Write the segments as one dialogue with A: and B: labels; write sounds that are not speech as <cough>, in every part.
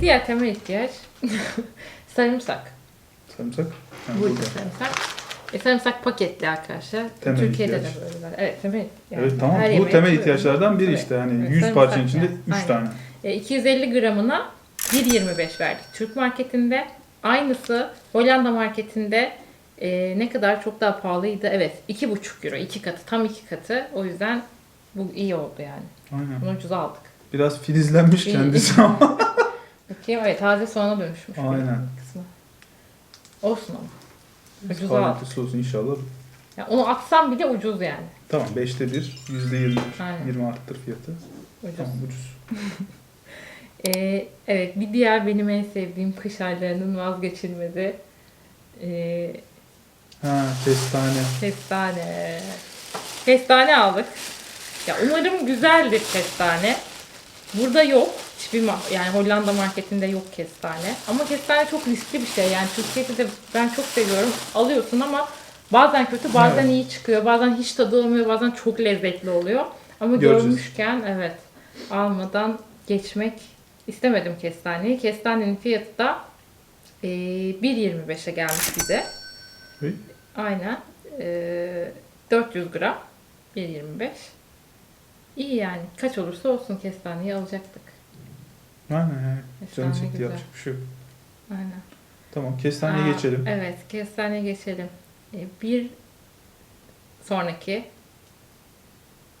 A: Diğer temel ihtiyaç <laughs> sarımsak.
B: Sarımsak. Ha,
A: Burada
B: burada.
A: sarımsak. E, sarımsak paketli arkadaşlar.
B: Temel
A: Türkiye'de
B: ihtiyaç.
A: de böyle var. Evet temel. yani
B: evet tamam. Bu temel ihtiyaçlardan biri
A: Evet.
B: işte. Hani
A: Evet,
B: 100
A: sarımsak
B: parçanın içinde
A: yani.
B: 3
A: Aynen.
B: tane.
A: E, 250 gramına 1.25 verdik Türk marketinde. Aynısı Hollanda marketinde e, ne kadar çok daha pahalıydı. Evet 2,5 euro. iki katı. Tam iki katı. O yüzden bu iyi oldu yani.
B: Aynen.
A: Bunu ucuza aldık.
B: Biraz filizlenmiş kendisi ama. <laughs>
A: Bakayım evet taze soğana dönüşmüş.
B: Aynen.
A: Kısmı. Olsun ama. Ucuza.
B: Sağlıklısı olsun inşallah.
A: Yani onu atsam bile ucuz yani.
B: Tamam 5'te 1, %20.
A: Aynen.
B: 20 arttır fiyatı.
A: Ucuz.
B: Tamam ucuz. <laughs>
A: Ee, evet bir diğer benim en sevdiğim kış aylarının vazgeçilmezi ee,
B: Ha kestane.
A: kestane. Kestane aldık. Ya umarım güzeldir kestane. Burada yok. Hiçbir yani Hollanda marketinde yok kestane. Ama kestane çok riskli bir şey. Yani Türkiye'de de ben çok seviyorum. Alıyorsun ama bazen kötü, bazen
B: Evet.
A: iyi çıkıyor. Bazen hiç tadı olmuyor, bazen çok lezzetli oluyor. Ama
B: Göreceğiz.
A: görmüşken evet almadan geçmek istemedim kestaneyi. Kestanenin fiyatı da e, 1.25'e gelmiş bize.
B: Hey.
A: Aynen. E, 400 gram 1.25. İyi yani. Kaç olursa olsun kestaneyi alacaktık.
B: Aynen. aynen. Canı
A: Kestane
B: çekti
A: güzel.
B: yapacak bir şey yok.
A: Aynen.
B: Tamam kestaneye
A: Aa,
B: geçelim.
A: Evet, kestaneye geçelim. E, Bir sonraki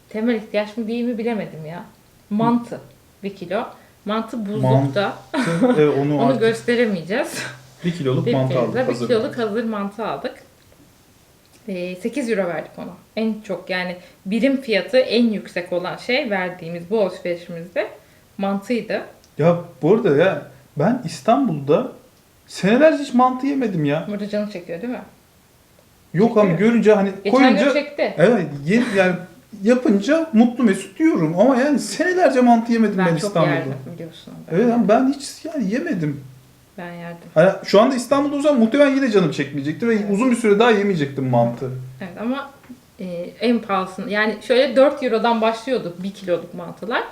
A: temel ihtiyaç mı değil mi bilemedim ya. Mantı. Bir kilo. Mantı buzlukta.
B: evet, onu, <laughs>
A: Onu
B: artık
A: gösteremeyeceğiz.
B: 1 kiloluk
A: Bir
B: mantı aldık.
A: Bir
B: hazır.
A: kiloluk hazır mantı aldık. E, 8 euro verdik ona. En çok yani birim fiyatı en yüksek olan şey verdiğimiz bu alışverişimizde mantıydı.
B: Ya bu arada ya ben İstanbul'da senelerce hiç mantı yemedim ya.
A: Burada canı çekiyor değil mi?
B: Yok ama görünce hani
A: Geçen gün
B: koyunca
A: çekti.
B: evet ye, yani yapınca mutlu mesut yiyorum ama yani senelerce mantı yemedim ben,
A: Ben çok
B: İstanbul'da.
A: yerdim biliyorsun. Ben,
B: Evet ama ben hiç yani yemedim.
A: ben yerdim.
B: Hani şu anda İstanbul'da olsam muhtemelen yine canım çekmeyecekti ve uzun bir süre daha yemeyecektim mantı.
A: Evet ama e, en pahalısını yani şöyle 4 Euro'dan başlıyordu 1 kiloluk mantılar.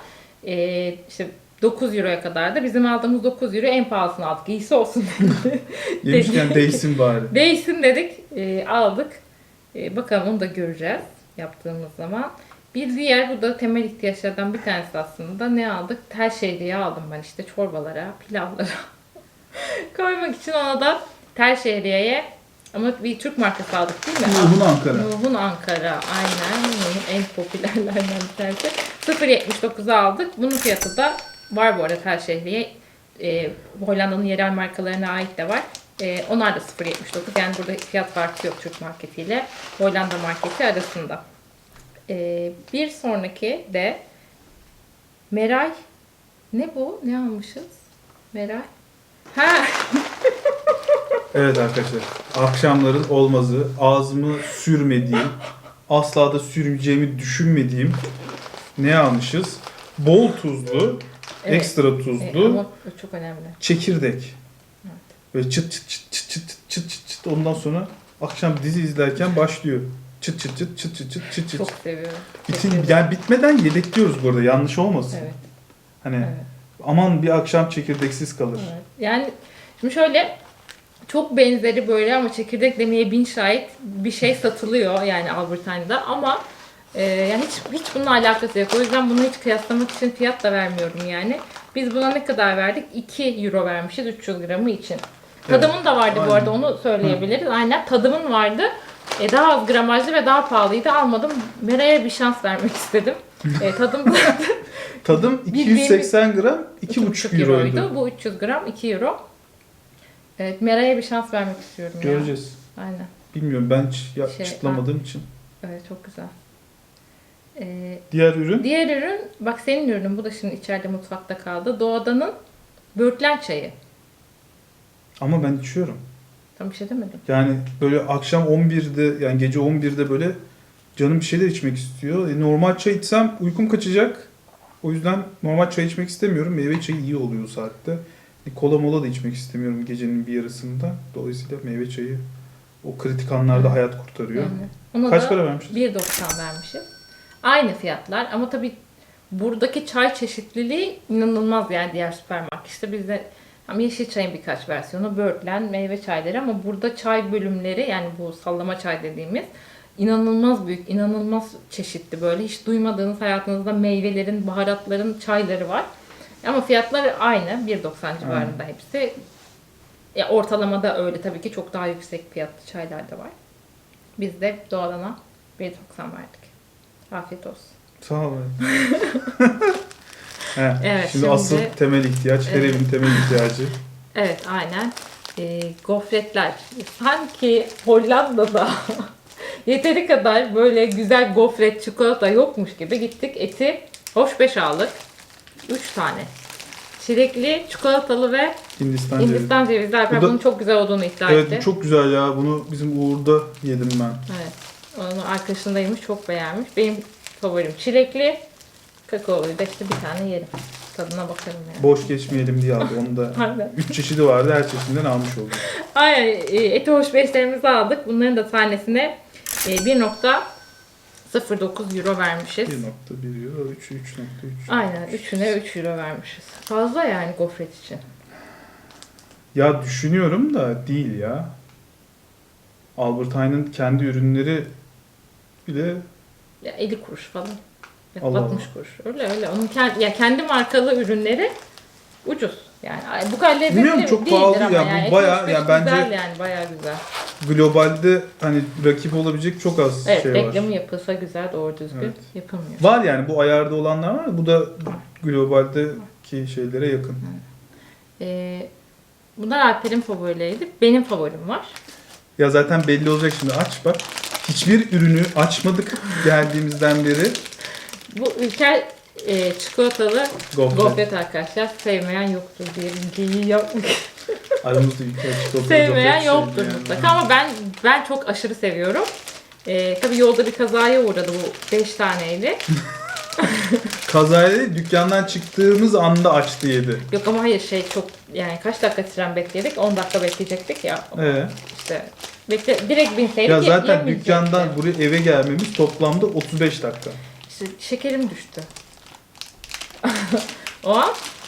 A: E, işte 9 Euro'ya kadar da bizim aldığımız 9 Euro en pahalısını aldık. İyisi olsun dedi. <laughs>
B: Yemişken değsin bari. <laughs>
A: Değsin dedik e, aldık. E, bakalım onu da göreceğiz yaptığımız zaman. Bir diğer bu da temel ihtiyaçlardan bir tanesi aslında. Ne aldık? Tel şehriye aldım ben işte çorbalara, pilavlara <laughs> koymak için ona da tel şehriyeye ama bir Türk markası aldık değil mi?
B: Ruhun Ankara.
A: Nuh'un Ankara. Aynen. Nuh'un en popülerlerden bir tanesi. 0.79'a aldık. Bunun fiyatı da var bu arada Tel Şehriye. E, Hollanda'nın yerel markalarına ait de var. E, onlar da 0.79. Yani burada fiyat farkı yok Türk marketiyle Hollanda marketi arasında. E, bir sonraki de Meray. Ne bu? Ne almışız? Meray. Ha <laughs>
B: Evet arkadaşlar. Akşamların olmazı, ağzımı sürmediğim, asla da sürmeyeceğimi düşünmediğim ne almışız? Bol tuzlu,
A: Evet.
B: ekstra
A: E,
B: tuzlu
A: ama o çok önemli.
B: çekirdek. Böyle çıt çıt çıt çıt çıt çıt çıt çıt ondan sonra akşam dizi izlerken başlıyor. Çıt çıt çıt çıt çıt çıt çıt çıt.
A: Çok seviyorum.
B: Bitin, yani bitmeden yedekliyoruz burada yanlış olmasın.
A: Evet.
B: Hani
A: Evet.
B: aman bir akşam çekirdeksiz kalır.
A: Evet. Yani şimdi şöyle çok benzeri böyle ama çekirdek demeye bin şahit bir şey satılıyor yani Albertine'da ama e, yani hiç hiç bununla alakası yok. O yüzden bunu hiç kıyaslamak için fiyat da vermiyorum yani. Biz buna ne kadar verdik? 2 euro vermişiz 300 gramı için.
B: Evet.
A: Tadımın da vardı bu
B: Aynen.
A: arada onu söyleyebiliriz. Aynen tadımın vardı. E, daha az gramajlı ve daha pahalıydı. Almadım. Mera'ya bir şans vermek istedim. E, tadım <laughs>
B: Tadım
A: Bildiğimiz-
B: 280 gram 2,5
A: 2,5
B: euroydu.
A: Bu 300 gram 2 euro. Evet Mera'ya bir şans vermek istiyorum ya.
B: Göreceğiz.
A: Aynen.
B: Bilmiyorum ben hiç ya,
A: Şey,
B: çıtlamadığım için.
A: Evet çok güzel. Ee,
B: Diğer ürün
A: diğer ürün bak senin ürünün bu da şimdi içeride mutfakta kaldı. Doğadanın böğürtlen çayı.
B: ama ben içiyorum.
A: Tam bir şey demedim.
B: Yani böyle akşam 11'de yani gece 11'de böyle canım bir şeyler içmek istiyor. E, normal çay içsem uykum kaçacak. O yüzden normal çay içmek istemiyorum. Meyve çayı iyi oluyor o saatte. E, kola mola da içmek istemiyorum gecenin bir yarısında. Dolayısıyla meyve çayı o kritik anlarda hayat kurtarıyor.
A: Yani ona
B: Kaç
A: da
B: para vermişiz?
A: 1.90 vermişiz. Aynı fiyatlar ama tabii buradaki çay çeşitliliği inanılmaz yani diğer süpermarkette. Bizde hem yeşil çayın birkaç versiyonu, böğürtlen, meyve çayları ama burada çay bölümleri yani bu sallama çay dediğimiz inanılmaz büyük, inanılmaz çeşitli böyle. Hiç duymadığınız hayatınızda meyvelerin, baharatların çayları var. Ama fiyatları aynı. 1.90 civarında hepsi. Ya ortalamada öyle tabii ki çok daha yüksek fiyatlı çaylar da var. Biz de doğalana 1.90 verdik. Afiyet olsun.
B: Sağ olun. <laughs> He,
A: Evet,
B: şimdi,
A: şimdi-
B: asıl temel ihtiyaç, her
A: Evet.
B: evin temel ihtiyacı.
A: Evet aynen. Ee, gofretler. Sanki Hollanda'da <laughs> yeteri kadar böyle güzel gofret, çikolata yokmuş gibi gittik. Eti hoş beş aldık. 3 tane. Çilekli, çikolatalı ve
B: Hindistan cevizi.
A: Hindistan cevizli. Alper
B: Bu da-
A: bunun çok güzel olduğunu iddia
B: Evet
A: etti.
B: bu çok güzel ya. Bunu bizim Uğur'da yedim ben.
A: Evet. Onu arkadaşında yemiş, çok beğenmiş. Benim favorim çilekli. Kakaolu da işte bir tane yerim. Tadına bakarım yani.
B: Boş geçmeyelim diye aldı. Onu da <laughs>
A: Aynen.
B: üç çeşidi vardı. Her çeşidinden almış olduk.
A: Aynen. e, Eti hoş beşlerimizi aldık. Bunların da tanesine e, 1.09 euro vermişiz.
B: 1.1 euro, 3, 3.3.
A: Aynen. Üçüne 3 euro vermişiz. Fazla yani gofret için.
B: Ya düşünüyorum da değil ya. Albert Heijn'ın kendi ürünleri bile
A: Ya 50 kuruş falan. Ya
B: Allah
A: 60 kuruş. Öyle öyle. Onun kendi, ya kendi markalı ürünleri ucuz. Yani bu kadar lezzetli
B: Bilmiyorum, çok
A: değildir
B: pahalı
A: ama
B: ya. Bu
A: yani. Eti
B: bayağı- yani bence-
A: güzel yani bayağı güzel.
B: globalde hani rakip olabilecek çok az
A: Evet
B: şey
A: reklamı
B: var.
A: yapılsa güzel doğru düzgün
B: Evet.
A: yapılmıyor.
B: Var yani bu ayarda olanlar var. Bu da globaldeki şeylere yakın.
A: Ee, bunlar Alper'in favorileriydi. Benim favorim var.
B: Ya zaten belli olacak şimdi aç bak. Hiçbir ürünü açmadık geldiğimizden beri.
A: Bu ülker e, çikolatalı
B: Gofret.
A: gofret arkadaşlar. Sevmeyen yoktur diye bilgiyi yapmak. <laughs>
B: Aramızda ülke çikolata
A: Sevmeyen
B: gofret
A: yoktur mutlaka ama ben ben çok aşırı seviyorum. Ee, tabii yolda bir kazaya uğradı bu 5 taneydi. <laughs>
B: Kazayla dükkandan çıktığımız anda açtı yedi.
A: Yok ama hayır şey çok yani kaç dakika tren bekledik? 10 dakika bekleyecektik ya.
B: Ee,
A: İşte bekle, direkt binseydik
B: ya zaten
A: yemeyecektik.
B: dükkandan buraya eve gelmemiz toplamda 35 dakika.
A: İşte şekerim düştü. <laughs> o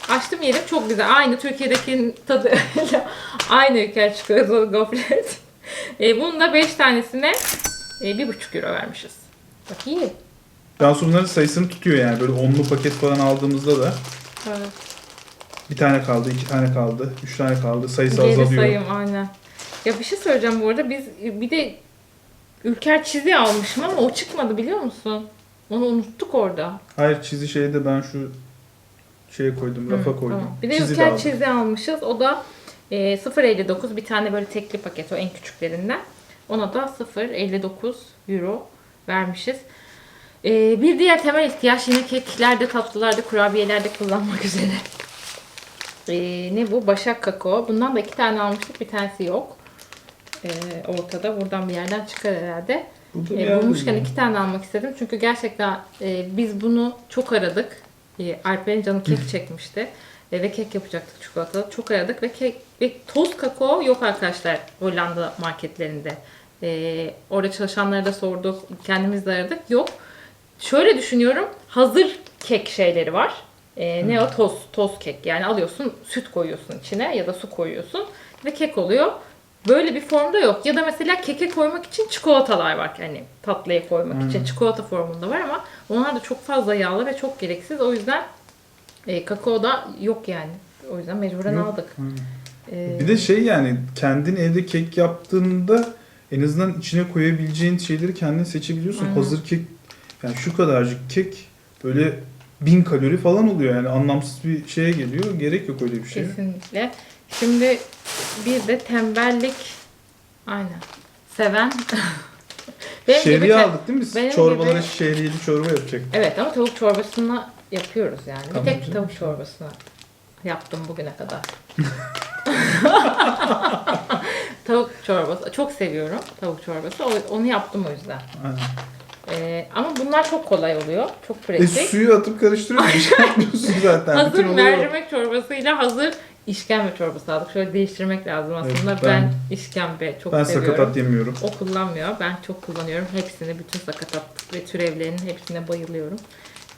A: açtım yedim çok güzel. Aynı Türkiye'deki tadı <laughs> aynı ülke çikolatalı gofret. E, bunun da 5 tanesine e, 1,5 euro vermişiz. Bak iyi.
B: Cansu bunların sayısını tutuyor yani. Böyle onlu paket falan aldığımızda da
A: Evet.
B: bir tane kaldı, iki tane kaldı, üç tane kaldı. Sayısı
A: Geri
B: azalıyor.
A: sayım aynen. Ya bir şey söyleyeceğim bu arada. Biz bir de Ülker çizi almışım ama o çıkmadı biliyor musun? Onu unuttuk orada.
B: Hayır çizi şeyde ben şu şeye koydum, rafa koydum.
A: Tamam. Bir de
B: Çizi de
A: Ülker
B: aldım.
A: çizi almışız. O da e, 0.59 bir tane böyle tekli paket o en küçüklerinden. Ona da 0.59 euro vermişiz. E, bir diğer temel ihtiyaç yine keklerde, tatlılarda, kurabiyelerde kullanmak <laughs> üzere. E, ne bu? Başak kakao. Bundan da iki tane almıştık. Bir tanesi yok. E, ortada. Buradan bir yerden çıkar herhalde. E, bulmuşken iki tane almak istedim. Çünkü gerçekten e, biz bunu çok aradık. E, Alper'in canı kek <laughs> çekmişti. E, ve kek yapacaktık çikolatalı. Çok aradık ve kek ve toz kakao yok arkadaşlar Hollanda marketlerinde. E, orada çalışanlara da sorduk. Kendimiz de aradık. Yok. Şöyle düşünüyorum. Hazır kek şeyleri var. E, ne o? Toz, toz kek. Yani alıyorsun süt koyuyorsun içine ya da su koyuyorsun ve kek oluyor. Böyle bir formda yok. Ya da mesela keke koymak için çikolatalar var. Hani tatlıya koymak için çikolata formunda var ama onlar da çok fazla yağlı ve çok gereksiz. O yüzden e, kakao da yok yani. O yüzden mecburen
B: Yok.
A: aldık. E,
B: Bir de şey yani kendin evde kek yaptığında en azından içine koyabileceğin şeyleri kendin seçebiliyorsun.
A: Aynen.
B: Hazır kek yani şu kadarcık kek böyle bin kalori falan oluyor yani anlamsız bir şeye geliyor. Gerek yok öyle bir şeye.
A: Kesinlikle. Şimdi bir de tembellik aynen seven <laughs> Benim gibi
B: Şehriye
A: te-
B: aldık değil mi biz?
A: benim
B: Çorbalara
A: gibi-
B: şehriyeli çorba yapacak.
A: Evet ama tavuk çorbasını yapıyoruz yani.
B: Tamam
A: bir tek
B: canım.
A: tavuk çorbasını yaptım bugüne kadar. <laughs> tavuk çorbası. Çok seviyorum tavuk çorbası. O- Onu yaptım o yüzden.
B: Aynen.
A: Ee, ama bunlar çok kolay oluyor. Çok
B: E,
A: pratik.
B: suyu atıp karıştırıyorsun. <laughs> Bir şey yapmıyorsun zaten.
A: hazır mercimek çorbasıyla hazır işkembe çorbası aldık. Şöyle değiştirmek lazım aslında.
B: Evet,
A: ben,
B: ben-
A: işkembe çok
B: Ben
A: seviyorum.
B: sakatat yemiyorum.
A: O kullanmıyor. Ben çok kullanıyorum. Hepsini, bütün sakatat ve türevlerinin hepsine bayılıyorum.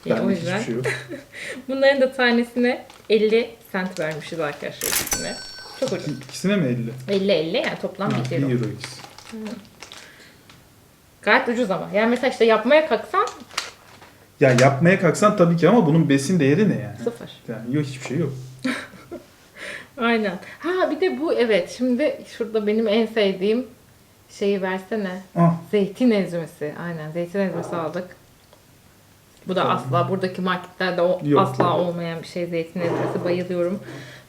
A: Yani o
B: Bende
A: yüzden
B: şey <laughs>
A: bunların da tanesine 50 sent vermişiz arkadaşlar ikisine. Çok ucuz.
B: İkisine mi 50?
A: 50-50 yani toplam
B: Ha,
A: 1
B: 1
A: euro.
B: euro ikisi.
A: Gayet ucuz ama. Yani mesela işte yapmaya kalksan
B: Ya yapmaya kalksan tabii ki ama bunun besin değeri ne yani?
A: sıfır.
B: Yani yok hiçbir şey yok. <laughs>
A: Aynen. Ha bir de bu evet. Şimdi şurada benim en sevdiğim şeyi versene.
B: Ah
A: Zeytin ezmesi. Aynen zeytin ezmesi aldık. Bu da
B: Tamam.
A: asla buradaki marketlerde o,
B: Yok.
A: asla olmayan bir şey zeytin ezmesi. Bayılıyorum.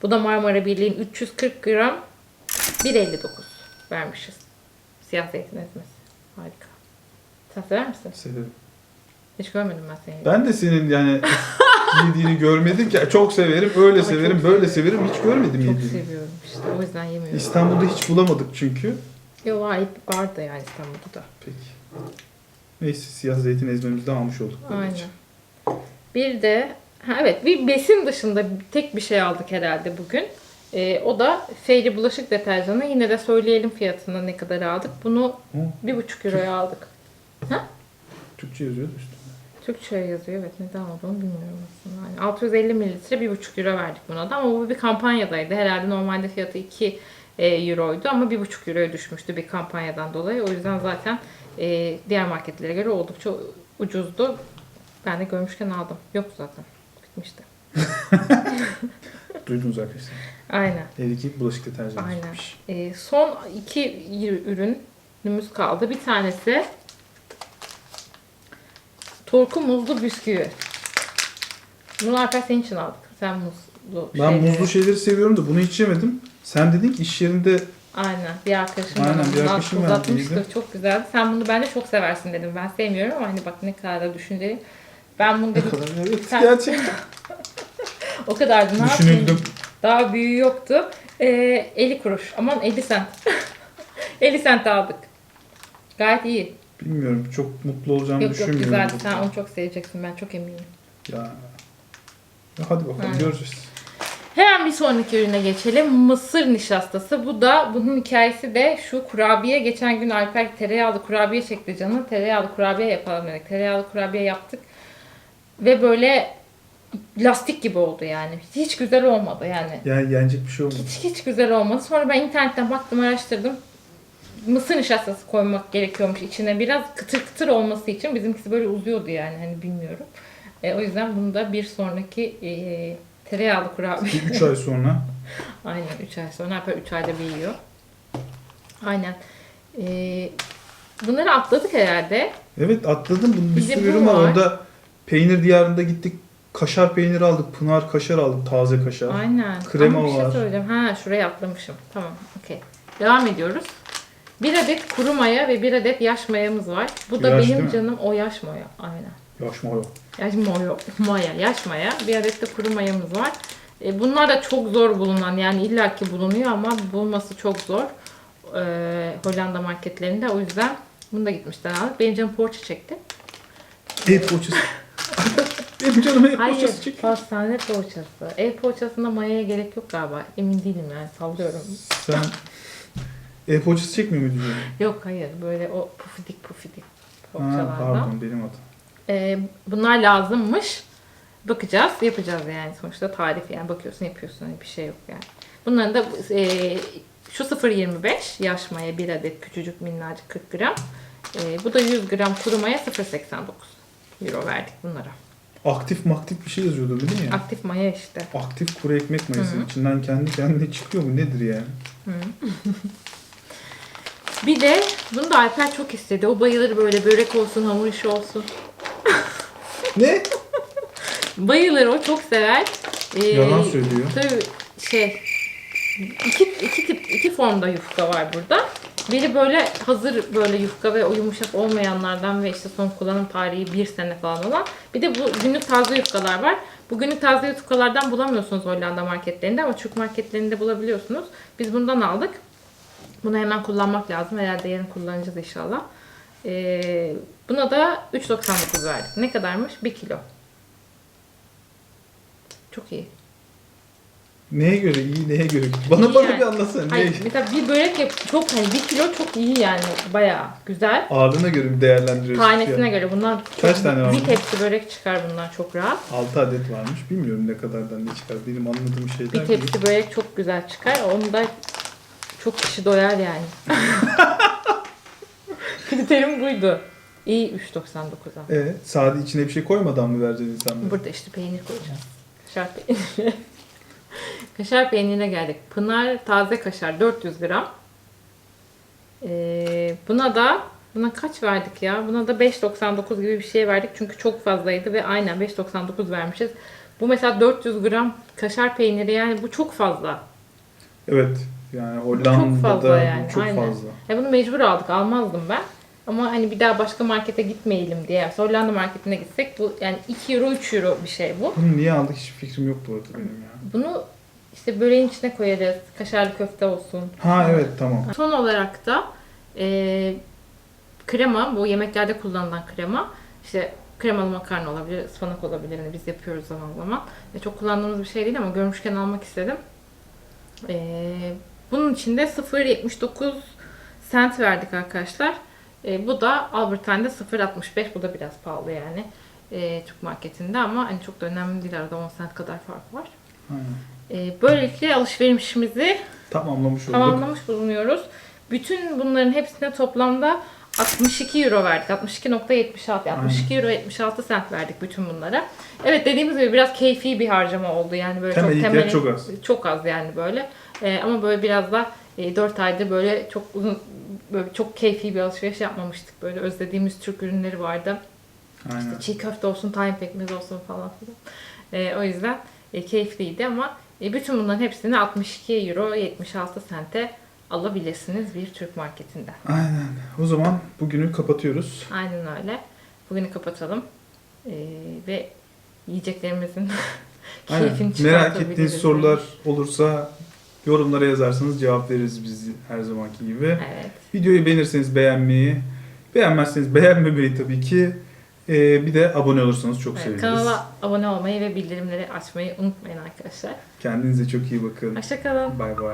A: Bu da Marmara Birliği'nin 340 gram 1.59 vermişiz. Siyah zeytin ezmesi. Harika. Sen sever misin?
B: severim.
A: Hiç görmedim ben seni.
B: Ben de senin yani <laughs> yediğini görmedim ki. Çok severim, öyle
A: Ama
B: severim,
A: çok
B: böyle
A: severim.
B: Hiç görmedim
A: Çok
B: yediğini.
A: seviyorum işte. O yüzden yemiyorum.
B: İstanbul'da hiç bulamadık çünkü.
A: Yo var, vardı yani İstanbul'da da.
B: Peki. Neyse siyah zeytin ezmemizi de almış olduk.
A: Aynen. Bir de ha evet bir besin dışında tek bir şey aldık herhalde bugün. Ee, o da Fairy bulaşık deterjanı. Yine de söyleyelim fiyatını ne kadar aldık. Bunu
B: Hı,
A: bir buçuk euroya aldık.
B: Türkçe yazıyordu üstünde.
A: Türkçe yazıyor evet neden olduğunu bilmiyorum aslında. Yani 650 mililitre bir buçuk euro verdik buna da ama bu bir kampanyadaydı. Herhalde normalde fiyatı 2 e, euroydu ama bir buçuk euroya düşmüştü bir kampanyadan dolayı. O yüzden zaten e, diğer marketlere göre oldukça ucuzdu. Ben de görmüşken aldım. Yok zaten. Bitmişti. <laughs>
B: Duydunuz arkadaşlar.
A: Aynen.
B: Evdeki bulaşık deterjanı.
A: Aynen. E, son iki ürünümüz kaldı. Bir tanesi Torku muzlu bisküvi. Bunu Alper senin için aldık. Sen muzlu
B: Ben
A: şeyleri-
B: muzlu şeyleri seviyorum da bunu hiç yemedim. Sen dedin ki iş yerinde
A: Aynen. Bir arkadaşım
B: Aynen,
A: bana
B: bir arkadaşım
A: uzatmıştı. Çok güzeldi. Sen bunu bence çok seversin dedim. Ben sevmiyorum ama hani bak ne kadar da düşünceli. Ben bunu
B: ne
A: dedim
B: kadar evet
A: Sen-
B: gerçekten <laughs>
A: o kadardı. Ne yapayım?
B: düşünüldüm.
A: Daha büyüğü yoktu. Ee, 50 kuruş. Aman 50 sent. <laughs> 50 sent aldık. Gayet iyi.
B: Bilmiyorum çok mutlu olacağımı
A: Yok yok
B: düşünmüyorum. burada.
A: Sen onu çok seveceksin. Ben çok eminim.
B: Ya. ya hadi bakalım
A: Aynen.
B: göreceğiz.
A: Hemen bir sonraki ürüne geçelim. Mısır nişastası. Bu da bunun hikayesi de şu kurabiye. Geçen gün Alper tereyağlı kurabiye çekti canı. Tereyağlı kurabiye yapalım dedik. Tereyağlı kurabiye yaptık. Ve böyle lastik gibi oldu yani. Hiç güzel olmadı yani.
B: Yani yenecek bir şey olmadı.
A: Hiç hiç güzel olmadı. Sonra ben internetten baktım araştırdım. Mısır nişastası koymak gerekiyormuş içine. Biraz kıtır kıtır olması için. Bizimkisi böyle uzuyordu yani hani bilmiyorum. E, o yüzden bunu da bir sonraki e, tereyağlı kurabiye
B: 3 ay sonra <laughs>
A: Aynen 3 ay sonra. Alper 3 ayda bir yiyor. Aynen. Ee, bunları atladık herhalde.
B: Evet atladım. Bunun bir
A: Bir
B: sürü ürün var. Orada peynir diyarında gittik. Kaşar peyniri aldık. Pınar kaşar aldık. Taze kaşar.
A: Aynen.
B: Krema
A: Ama bir şey
B: var.
A: söyleyeceğim. Ha şuraya atlamışım. Tamam. Okey. Devam ediyoruz. Bir adet kuru maya ve bir adet yaş mayamız var. Bu da
B: Yaş değil
A: benim
B: mi?
A: canım o yaş maya. Aynen.
B: Yaşma yok.
A: Yaş maya, maya, yaş maya. Bir adet de kuru mayamız var. E, bunlar da çok zor bulunan yani illaki bulunuyor ama bulması çok zor. E, Hollanda marketlerinde. O yüzden bunu da gitmişler aldık. Benim canım poğaça çekti.
B: Ev poğaçası. <laughs> Benim canım ev
A: Hayır,
B: poğaçası çekiyor.
A: pastane poğaçası. Ev poğaçasında mayaya gerek yok galiba. Emin değilim yani sallıyorum.
B: Sen ev poğaçası çekmiyor canım?
A: Yok hayır böyle o pufidik pufidik
B: Ha,
A: poğaçalardan.
B: pardon benim hatam.
A: Ee, bunlar lazımmış. Bakacağız, yapacağız yani. Sonuçta tarif yani bakıyorsun yapıyorsun hani bir şey yok yani. Bunların da e, şu 0.25 yaş maya bir adet küçücük minnacık 40 gram. E, bu da 100 gram kuru maya 0.89 euro verdik bunlara.
B: Aktif maktif bir şey yazıyordu değil mi ya?
A: Aktif maya işte.
B: Aktif kuru ekmek mayası.
A: Hı.
B: İçinden kendi kendine çıkıyor mu? Nedir yani? <laughs>
A: Bir de bunu da Alper çok istedi. O bayılır böyle börek olsun, hamur işi olsun. <laughs>
B: Ne?
A: Bayılır o çok sever. Ee,
B: Yalan söylüyor.
A: Tabii şey iki, iki tip iki formda yufka var burada. Biri böyle hazır böyle yufka ve o yumuşak olmayanlardan ve işte son kullanım tarihi bir sene falan olan. Bir de bu günlük taze yufkalar var. Bu günlük taze yufkalardan bulamıyorsunuz Hollanda marketlerinde ama Türk marketlerinde bulabiliyorsunuz. Biz bundan aldık. Bunu hemen kullanmak lazım. Herhalde yarın kullanacağız inşallah. Ee, buna da 3.99 verdik. Ne kadarmış? 1 kilo. Çok iyi.
B: Neye göre iyi, neye göre? Bana
A: İyi
B: bana
A: yani.
B: bir anlatsana.
A: Hayır,
B: Neye-
A: mesela bir börek yap çok hani bir kilo çok iyi yani bayağı güzel.
B: Ağırlığına göre bir değerlendiriyorsun.
A: Tanesine göre bundan çok,
B: Kaç tane var
A: bir
B: bunun?
A: tepsi börek çıkar bundan çok rahat.
B: 6 adet varmış. Bilmiyorum ne kadardan ne çıkar. Benim anladığım şeyler
A: Bir
B: değil.
A: tepsi börek çok güzel çıkar. Onu da çok kişi doyar yani. <laughs> Kriterim buydu. İyi 3.99'a.
B: Evet. Sade içine bir şey koymadan mı vereceksin insanlara?
A: Burada işte peynir koyacağız. Kaşar peyniri. <laughs> kaşar peynirine geldik. Pınar taze kaşar 400 gram. Ee, buna da buna kaç verdik ya? Buna da 5.99 gibi bir şey verdik. Çünkü çok fazlaydı ve aynen 5.99 vermişiz. Bu mesela 400 gram kaşar peyniri yani bu çok fazla.
B: Evet. Yani Hollanda'da
A: fazla yani,
B: çok
A: aynen.
B: fazla.
A: Ya bunu mecbur aldık. Almazdım ben. Ama hani bir daha başka markete gitmeyelim diye. Hollanda marketine gitsek bu yani 2 euro 3 euro bir şey bu.
B: Bunu niye aldık hiç fikrim yok bu arada benim ya.
A: Bunu işte böreğin içine koyarız. Kaşarlı köfte olsun.
B: Ha evet tamam.
A: Son olarak da e, krema, bu yemeklerde kullanılan krema. İşte kremalı makarna olabilir, ıspanak olabilir. Yani biz yapıyoruz zaman zaman. E, çok kullandığımız bir şey değil ama görmüşken almak istedim. E, bunun için de 0.79 cent verdik arkadaşlar. E, bu da Albertine'de 0.65. Bu da biraz pahalı yani. E, Türk marketinde ama hani çok da önemli değil. Arada 10 cent kadar fark var.
B: Aynen.
A: E, böylelikle alışverişimizi
B: Tamamlamış olduk.
A: tamamlamış bulunuyoruz. Bütün bunların hepsine toplamda 62 euro verdik. 62.76 62 euro 76 cent verdik bütün bunlara. Evet dediğimiz gibi biraz keyfi bir harcama oldu yani böyle
B: Temel
A: çok temel
B: çok az.
A: çok az yani böyle. Ee, ama böyle biraz da e, 4 aydır böyle çok uzun böyle çok keyfi bir alışveriş yapmamıştık. Böyle özlediğimiz Türk ürünleri vardı.
B: Aynen.
A: Çiğ köfte olsun, tahin pekmez olsun falan filan. Ee, o yüzden e, keyifliydi ama e, bütün bunların hepsini 62 euro 76 sente alabilirsiniz bir Türk marketinden.
B: Aynen. O zaman bugünü kapatıyoruz.
A: Aynen öyle. Bugünü kapatalım. Ee, ve yiyeceklerimizin <laughs>
B: Aynen.
A: keyfini
B: Merak
A: çıkartabiliriz.
B: ettiğiniz sorular olursa yorumlara yazarsanız cevap veririz biz her zamanki gibi.
A: Evet.
B: Videoyu beğenirseniz beğenmeyi, beğenmezseniz beğenmemeyi tabii ki. Ee, bir de abone olursanız çok
A: evet.
B: seviniriz.
A: Kanala abone olmayı ve bildirimleri açmayı unutmayın arkadaşlar.
B: Kendinize çok iyi bakın.
A: Hoşçakalın.
B: Bay bay.